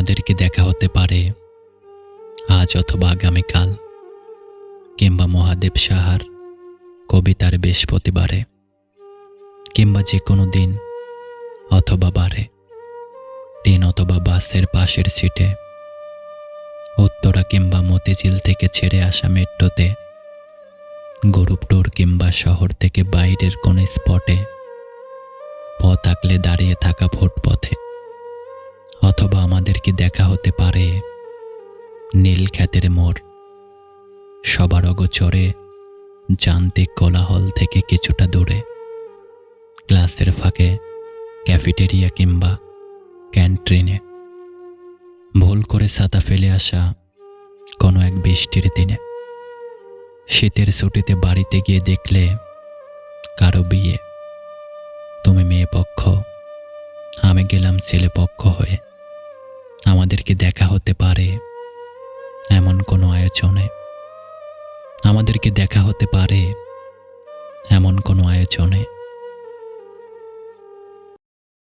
আমাদেরকে দেখা হতে পারে। আজ অথবা আগামীকাল, কিংবা মহাদেব সাহার কবিতার বৃহস্পতিবারে, কিংবা যে কোনো দিন অথবা বারে, ট্রেন অথবা বাসের পাশের সিটে, উত্তরা কিংবা মতিঝিল থেকে ছেড়ে আসা মেট্রোতে, গরুপ টোর কিংবা শহর থেকে বাইরের কোনো স্পটে, পথ আঁকলে দাঁড়িয়ে থাকা ফুটপথে। আমাদেরকে দেখা হতে পারে। নীল খ্যাতের মোড় সবার অগোচরে, যান্ত্রিক কোলাহল থেকে কিছুটা দূরে। ক্লাসের ফাঁকে, ক্যাফেটেরিয়া কিংবা ক্যান্টিনে ভুল করে ছাতা ফেলে আসা কোনো এক বৃষ্টির দিনে। শীতের ছুটিতে বাড়িতে গিয়ে দেখলে কারও বিয়ে। তুমি মেয়ে পক্ষ, আমি গেলাম ছেলে পক্ষ হয়ে। আমাদেরকে দেখা হতে পারে এমন কোনো আয়োজনে। আমাদেরকে দেখা হতে পারে এমন কোনো আয়োজনে।